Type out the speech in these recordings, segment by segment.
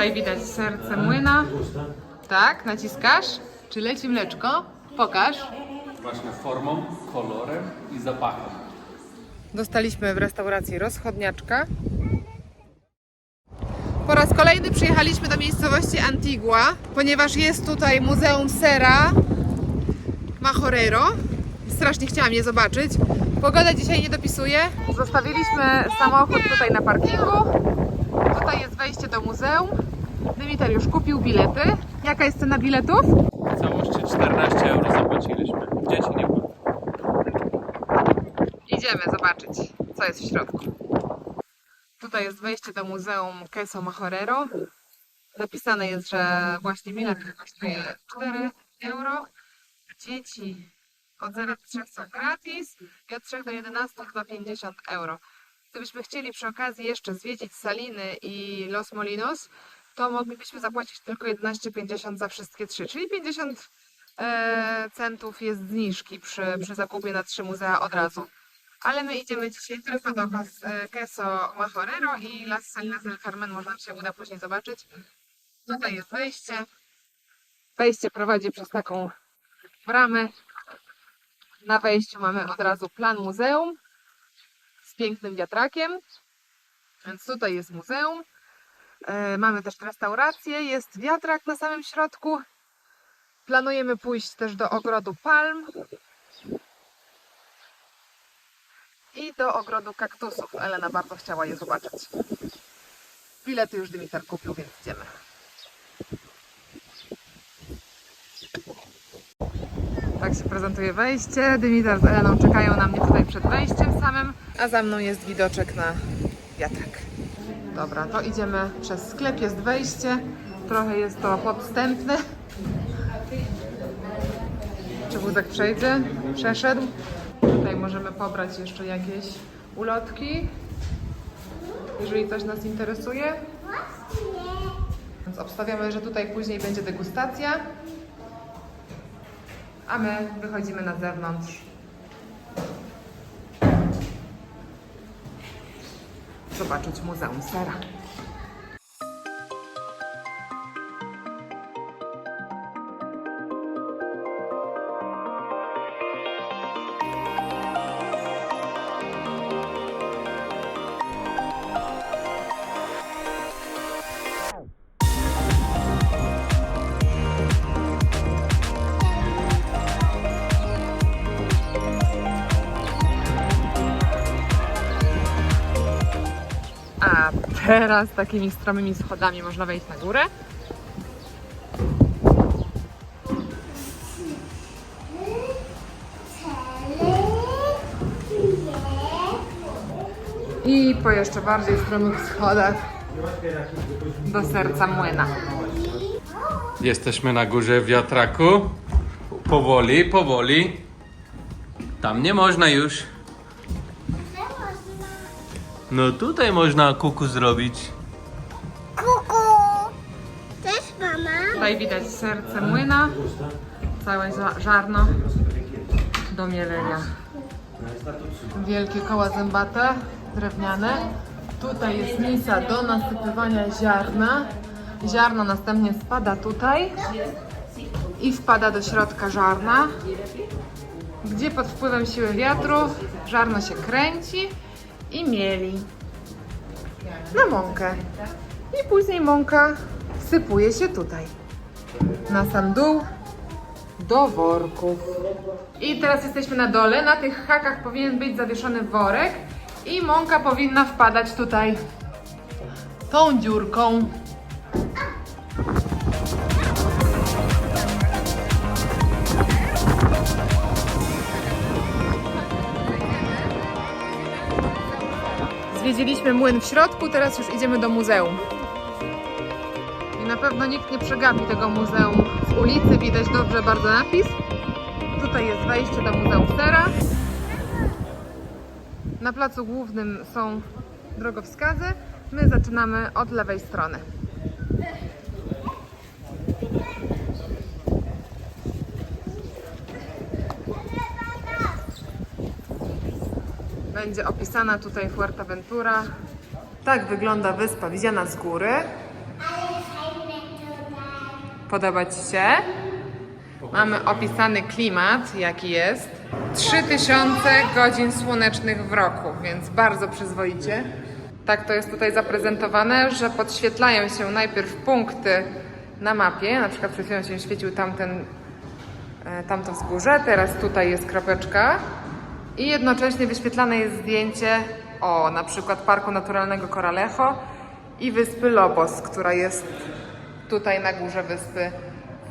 Tutaj widać serce młyna. Tak, naciskasz. Czy leci mleczko? Pokaż. Właśnie formą, kolorem i zapachem. Dostaliśmy w restauracji rozchodniaczka. Po raz kolejny przyjechaliśmy do miejscowości Antigua, ponieważ jest tutaj Muzeum Sera Majorero. Strasznie chciałam je zobaczyć. Pogoda dzisiaj nie dopisuje. Zostawiliśmy samochód tutaj na parkingu. Tutaj jest wejście do muzeum. Dymiter już kupił bilety. Jaka jest cena biletów? W całości 14 euro zapłaciliśmy. Dzieci nie było. Idziemy zobaczyć, co jest w środku. Tutaj jest wejście do Muzeum Queso Majorero. Napisane jest, że właśnie bilet kosztuje 4 euro. Dzieci od 0 do 3 są gratis i od 3 do 11 chyba 50 euro. Gdybyśmy chcieli przy okazji jeszcze zwiedzić Saliny i Los Molinos, to moglibyśmy zapłacić tylko 11,50 za wszystkie trzy, czyli 50 e, centów jest zniżki przy, przy zakupie na trzy muzea od razu. Ale my idziemy dzisiaj tylko do Cas- e, Queso Majorero i Las Salinas del Carmen, można się uda później zobaczyć. Tutaj jest wejście. Wejście prowadzi przez taką bramę. Na wejściu mamy od razu plan muzeum z pięknym wiatrakiem. Więc tutaj jest muzeum. E, Mamy też restaurację, jest wiatrak na samym środku. Planujemy pójść też do ogrodu palm i do ogrodu kaktusów. Elena bardzo chciała je zobaczyć. Bilety już Dimitar kupił, więc idziemy. Tak się prezentuje wejście. Dimitar z Eleną czekają na mnie tutaj przed wejściem samym, a za mną jest widoczek na wiatrak. Dobra, to idziemy przez sklep, jest wejście. Trochę jest to podstępne. Czy wózek przejdzie? Przeszedł. Tutaj możemy pobrać jeszcze jakieś ulotki, jeżeli coś nas interesuje. Więc obstawiamy, że tutaj później będzie degustacja. A my wychodzimy na zewnątrz. Zobaczyć Muzeum Sera. Teraz takimi stromymi schodami można wejść na górę. I po jeszcze bardziej stromych schodach do serca młyna. Jesteśmy na górze wiatraku. Powoli, powoli. Tam nie można już. No tutaj można kuku zrobić. Kuku! Cześć mama. Tutaj widać serce młyna, całe za- żarno do mielenia. Wielkie koła zębate, drewniane. Tutaj jest miejsca do nasypywania ziarna. Ziarno następnie spada tutaj i wpada do środka żarna, gdzie pod wpływem siły wiatru żarno się kręci i mieli na mąkę. I później mąka wsypuje się tutaj, na sam dół, do worków. I teraz jesteśmy na dole. Na tych hakach powinien być zawieszony worek i mąka powinna wpadać tutaj tą dziurką. Zwiedziliśmy młyn w środku, teraz już idziemy do muzeum. I na pewno nikt nie przegapi tego muzeum z ulicy, widać dobrze bardzo napis. Tutaj jest wejście do Muzeum Sera. Na placu głównym są drogowskazy. My zaczynamy od lewej strony. Będzie opisana tutaj Fuerteventura. Tak wygląda wyspa widziana z góry. Podoba Ci się? Mamy opisany klimat, jaki jest. 3000 godzin słonecznych w roku, więc bardzo przyzwoicie. Tak to jest tutaj zaprezentowane, że podświetlają się najpierw punkty na mapie. Na przykład przed chwilą się świecił tamten, e, tamto wzgórze, teraz tutaj jest kropeczka. I jednocześnie wyświetlane jest zdjęcie o na przykład Parku Naturalnego Coralejo i wyspy Lobos, która jest tutaj na górze wyspy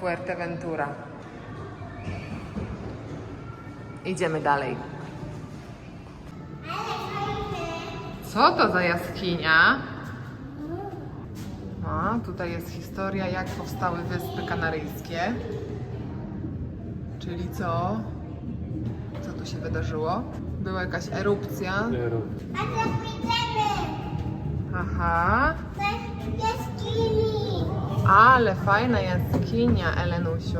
Fuerteventura. Idziemy dalej. Co to za jaskinia? A, tutaj jest historia, jak powstały Wyspy Kanaryjskie. Czyli co? Tu się wydarzyło? Była jakaś erupcja. A. Aha. Do jaskini. Ale fajna jaskinia, Elenusiu.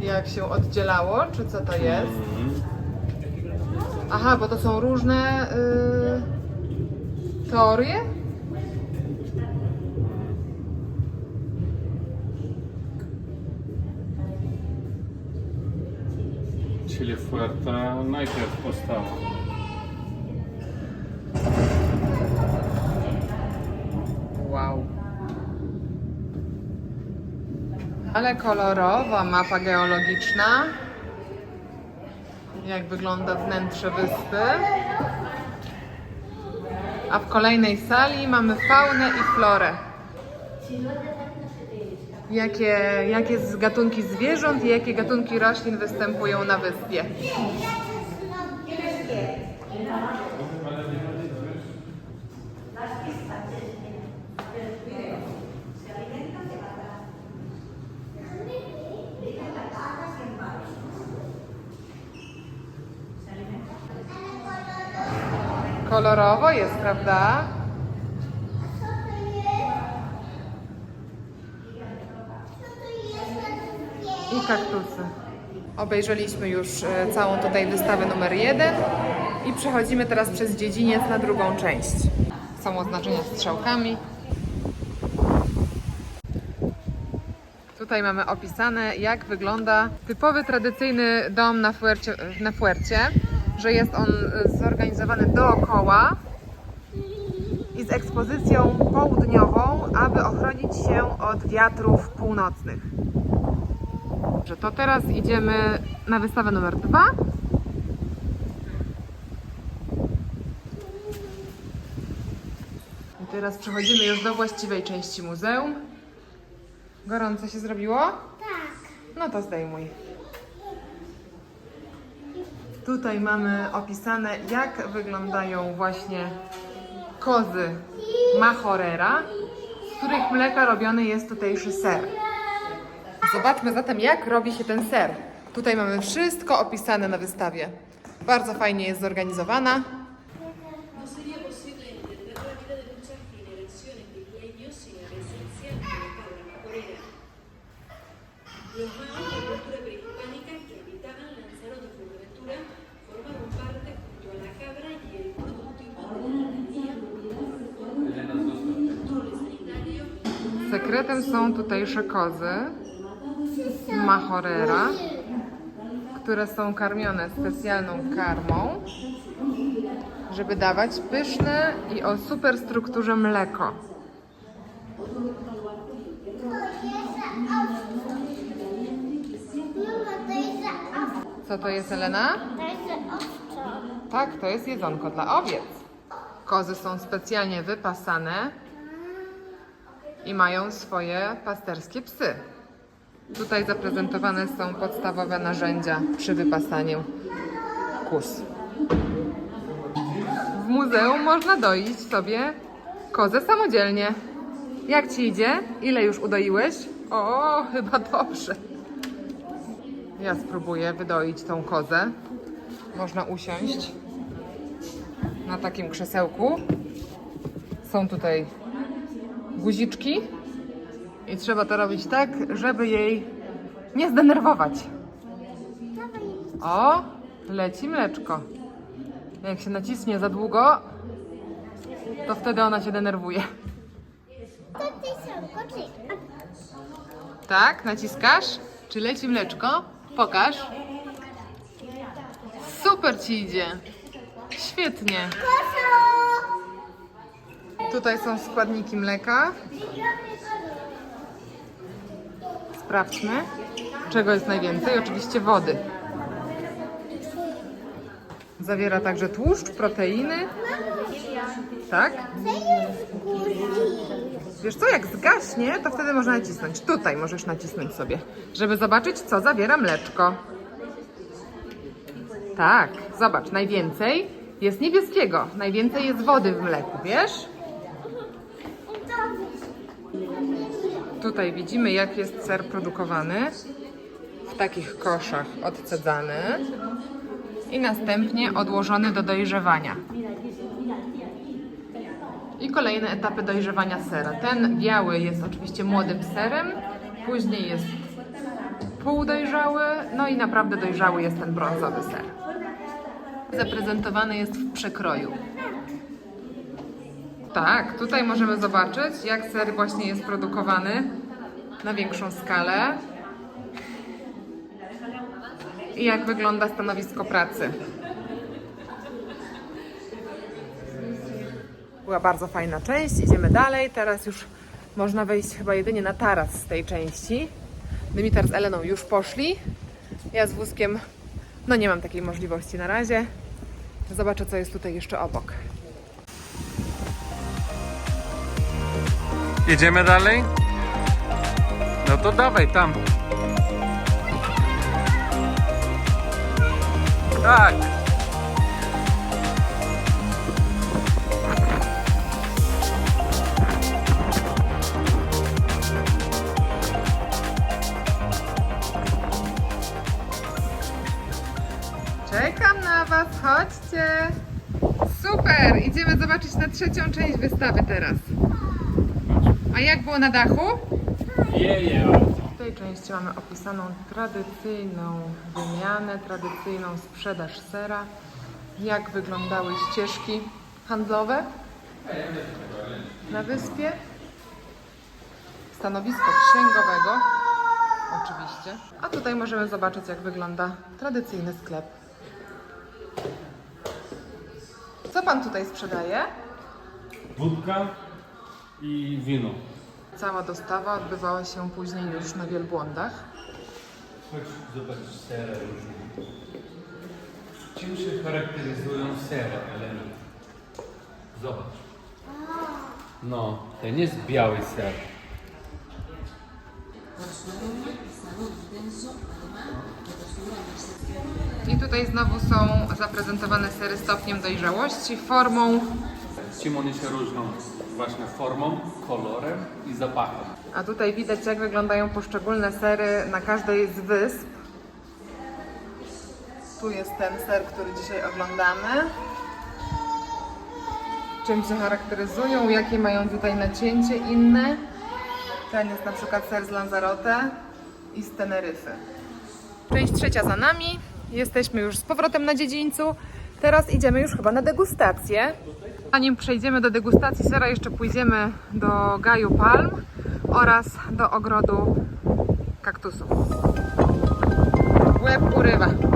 Jak się oddzielało, czy co to jest? Aha, bo to są różne y, teorie? Czyli Fuerta najpierw powstała. Wow. Ale kolorowa mapa geologiczna. Jak wygląda wnętrze wyspy. A w kolejnej sali mamy faunę i florę. Jakie, jakie z- gatunki zwierząt i jakie gatunki roślin występują na wyspie? Kolorowo jest, prawda? Co to jest? Co to jest na drugie? I kaktusy. Obejrzeliśmy już e, całą tutaj wystawę numer jeden i przechodzimy teraz przez dziedziniec na drugą część. Są oznaczenia strzałkami. Tutaj mamy opisane, jak wygląda typowy, tradycyjny dom na Fuercie, na Fuercie że jest on e, zorganizowany dookoła i z ekspozycją południową, aby ochronić się od wiatrów północnych. Dobrze, to teraz idziemy na wystawę numer dwa. I teraz przechodzimy już do właściwej części muzeum. Gorąco się zrobiło? Tak. No to zdejmuj. Tutaj mamy opisane, jak wyglądają właśnie kozy Machorera, z których mleka robiony jest tutejszy ser. Zobaczmy zatem, jak robi się ten ser. Tutaj mamy wszystko opisane na wystawie. Bardzo fajnie jest zorganizowana. Sekretem są tutejsze kozy Machorera, które są karmione specjalną karmą, żeby dawać pyszne i o mleko. Jest za owce. Co to jest, Elena? Tak, to jest jedzonko dla owiec. Kozy są specjalnie wypasane i mają swoje pasterskie psy. Tutaj zaprezentowane są podstawowe narzędzia przy wypasaniu kus. W muzeum można doić sobie kozę samodzielnie. Jak ci idzie? Ile już udoiłeś? O, chyba dobrze. Ja spróbuję wydoić tą kozę. Można usiąść na takim krzesełku. Są tutaj guziczki i trzeba to robić tak, żeby jej nie zdenerwować. O, leci mleczko. Jak się nacisnie za długo, to wtedy ona się denerwuje. Tak, naciskasz? Czy leci mleczko? Pokaż. Super ci idzie. Świetnie. Tutaj są składniki mleka. Sprawdźmy, czego jest najwięcej. Oczywiście wody. Zawiera także tłuszcz, proteiny. Tak? Wiesz co, jak zgaśnie, to wtedy można nacisnąć. Tutaj możesz nacisnąć sobie, żeby zobaczyć, co zawiera mleczko. Tak, zobacz, najwięcej jest niebieskiego. Najwięcej jest wody w mleku, wiesz? Tutaj widzimy, jak jest ser produkowany w takich koszach odcedzany i następnie odłożony do dojrzewania. I kolejne etapy dojrzewania sera. Ten biały jest oczywiście młodym serem, później jest półdojrzały, no i naprawdę dojrzały jest ten brązowy ser. Zaprezentowany jest w przekroju. Tak, tutaj możemy zobaczyć, jak ser właśnie jest produkowany na większą skalę i jak wygląda stanowisko pracy. Była bardzo fajna część, idziemy dalej. Teraz już można wejść chyba jedynie na taras z tej części. Dymitar z Eleną już poszli. Ja z wózkiem, no nie mam takiej możliwości na razie. Zobaczę, co jest tutaj jeszcze obok. Jedziemy dalej? No to dawaj tam. Tak. Czekam na Was, chodźcie! Super! Idziemy zobaczyć na trzecią część wystawy teraz. Było na dachu? W tej części mamy opisaną tradycyjną wymianę, tradycyjną sprzedaż sera, jak wyglądały ścieżki handlowe na wyspie, stanowisko księgowego, oczywiście. A tutaj możemy zobaczyć, jak wygląda tradycyjny sklep. Co pan tutaj sprzedaje? Wódka i wino. Cała dostawa odbywała się później już na wielbłądach. Chodź zobaczyć serę różne. Czym się charakteryzują sery, Elena? Zobacz. No, ten jest biały ser. I tutaj znowu są zaprezentowane sery stopniem dojrzałości, formą, Czym one się różnią? Właśnie formą, kolorem i zapachem. a tutaj widać jak wyglądają poszczególne sery na każdej z wysp. Tu jest ten ser, który dzisiaj oglądamy. Czym się charakteryzują, jakie mają tutaj nacięcie inne. Ten jest na przykład ser z Lanzarote i z Teneryfy. Część trzecia za nami. Jesteśmy już z powrotem na dziedzińcu. Teraz idziemy już chyba na degustację. Zanim przejdziemy do degustacji sera, jeszcze pójdziemy do Gaju Palm oraz do ogrodu kaktusów. Łeb urywa.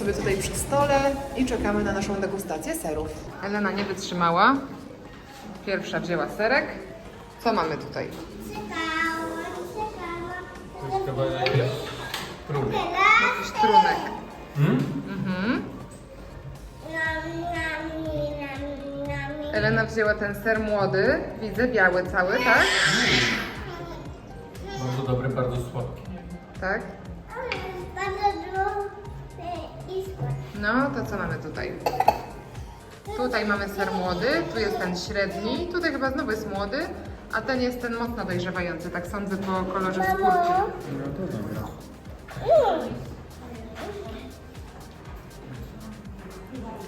Sobie tutaj przy stole i czekamy na naszą degustację serów. Elena nie wytrzymała. Pierwsza wzięła serek. Co mamy tutaj? Czekałam, czekałam. Próbuj. Jakiś trunek. Hmm? Mhm. Elena wzięła ten ser młody. Widzę, biały cały, tak? bardzo słodki. Tak? No, to co mamy tutaj? Tutaj mamy ser młody, tu jest ten średni, tutaj chyba znowu jest młody, a ten jest ten mocno dojrzewający, tak sądzę po kolorze skórki. No to dobra.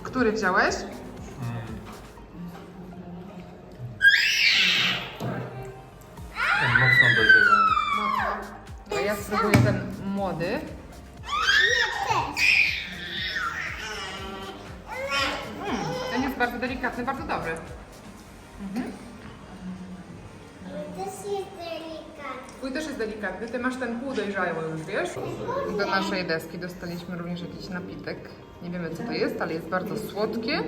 Który wziąłeś? Ten mocno dojrzewany. Mocno. A ja spróbuję ten młody. Bardzo delikatny, bardzo dobry. Też jest delikatny. Twój też jest delikatny, ty masz ten półdojrzały już, wiesz? Do naszej deski dostaliśmy również jakiś napitek. Nie wiemy co to jest, ale jest bardzo słodkie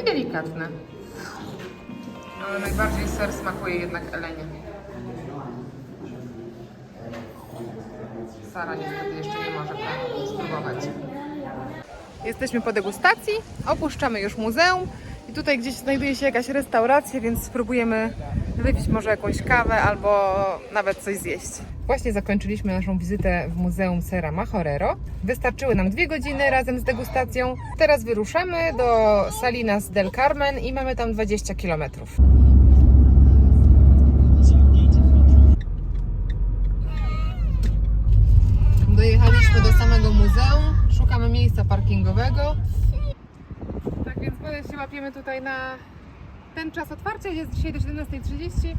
i delikatne. Ale najbardziej ser smakuje jednak Elenie. Sara niestety jeszcze nie może tak spróbować. Jesteśmy po degustacji, opuszczamy już muzeum i tutaj gdzieś znajduje się jakaś restauracja, więc spróbujemy wypić może jakąś kawę albo nawet coś zjeść. Właśnie zakończyliśmy naszą wizytę w Muzeum Sera Majorero. Wystarczyły nam dwie godziny razem z degustacją. Teraz wyruszamy do Salinas del Carmen i mamy tam 20 kilometrów. Dojechaliśmy do samego muzeum, szukamy miejsca parkingowego. Tak więc my się łapiemy tutaj na ten czas otwarcia, jest dzisiaj do 17.30.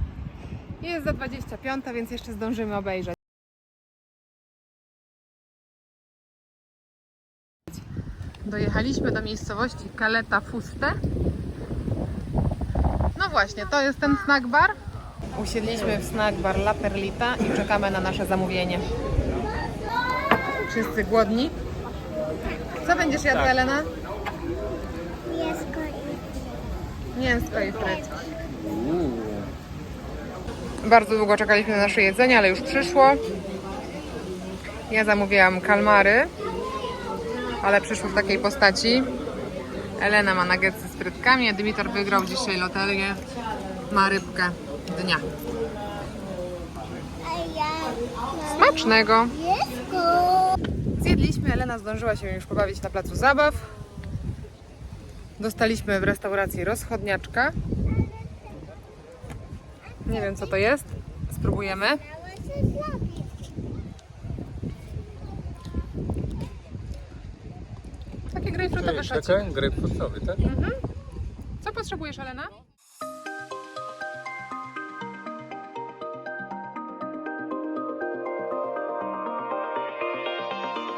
Jest za 25, więc jeszcze zdążymy obejrzeć. Dojechaliśmy do miejscowości Caleta Fuste. No właśnie, to jest ten snack bar. Usiedliśmy w snack bar La Perlita i czekamy na nasze zamówienie. Wszyscy głodni? Co będziesz jadła, Tak. Elena? Mięsko i Mięsko i frytki. Bardzo długo czekaliśmy na nasze jedzenie, ale już przyszło. Ja zamówiłam kalmary, ale przyszły w takiej postaci. Elena ma nuggetsy z frytkami, a wygrał dzisiaj loterię. Ma rybkę dnia. Smacznego! mięsko. Zjedliśmy, Elena zdążyła się już pobawić na placu zabaw. Dostaliśmy w restauracji rozchodniaczka. Nie wiem co to jest. Spróbujemy. Takie grejpfrutowe. Taka grejpfrutowy, tak? Co potrzebujesz, Elena?